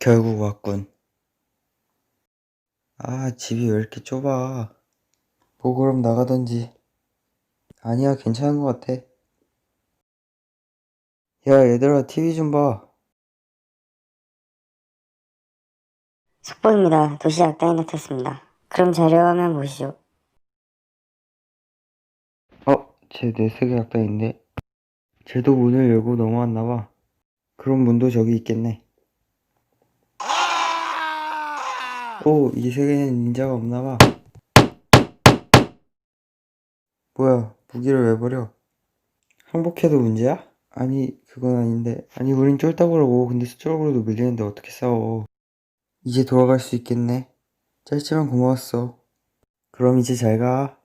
결국 왔군. 아, 집이 왜 이렇게 좁아. 뭐 그럼 나가던지. 아니야, 괜찮은 것 같아. 야, 얘들아, TV 좀 봐. 속보입니다. 도시 악당이 나탔습니다. 그럼 자료화면 보시죠. 어, 쟤내 세계 악당인데. 쟤도 문을 열고 넘어왔나 봐. 그럼 문도 저기 있겠네. 오, 이 세계에는 닌자가 없나 봐. 뭐야, 무기를 왜 버려? 항복해도 문제야? 아니, 그건 아닌데. 아니, 우린 쫄다구라고. 근데 수적으로도 밀리는데 어떻게 싸워. 이제 돌아갈 수 있겠네. 짧지만 고마웠어. 그럼 이제 잘 가.